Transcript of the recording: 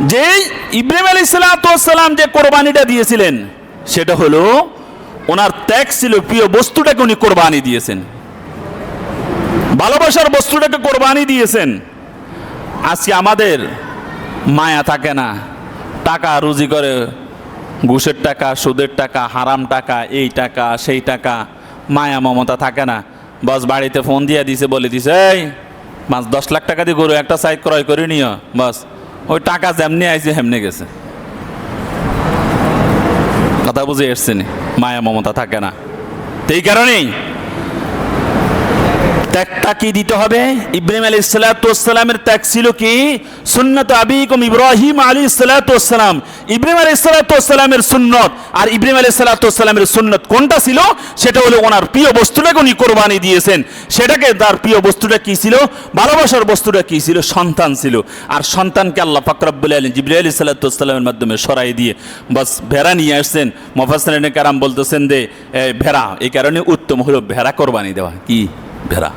যে ইব্রাহিম আলী সালাম যে কোরবানিটা দিয়েছিলেন, সেটা হলো ওনার ত্যাগ ছিল, প্রিয় বস্তুটাকে উনি কোরবানি দিয়েছেন। ভালোবাসার বস্তুটাকে কোরবানি দিয়েছেন। আজকে আমাদের মায়া থাকে না। টাকা রুজি করে, ঘুষের টাকা, সুদের টাকা, হারাম টাকা, এই টাকা, সেই টাকা, মায়া মমতা থাকে না। বস বাড়িতে ফোন দিয়ে দিছে, বলে দিছে, এই পাঁচ দশ লাখ টাকা দিয়ে গরু একটা সাইড ক্রয় করে নিও, বস। ওই টাকা যেমনি আইছে, হেমনে গেছে। কথা বুঝে এসছেন মায়া মমতা থাকে না। এই কারণেই ত্যাগটা কি দিতে হবে? ইব্রাহিম আলী সালাতামের ত্যাগ ছিল কি? সুন্নত আবিকুম ইব্রাহিম আলী সালাতাম ইব্রাহিম আলী সালাতামের সুন্নত। আর ইব্রাহিম আলী সালাতামের সুন্নত কোনটা ছিল? সেটা হলো ওনার প্রিয় বস্তুটাকে উনি কোরবানি দিয়েছেন। সেটাকে তার প্রিয় বস্তুটা কি ছিল? ভালোবাসার বস্তুটা কি ছিল? সন্তান ছিল। আর সন্তানকে আল্লাহ ফাকরাবুল আলী জিব্রাহ আলী সাল্লাতামের মাধ্যমে সরাই দিয়ে বাস ভেড়া নিয়ে আসছেন। মফাসিন কারাম বলতেছেন যে ভেড়া। এই কারণে উত্তম হলো ভেড়া কোরবানি দেওয়া। কি? ভেড়া।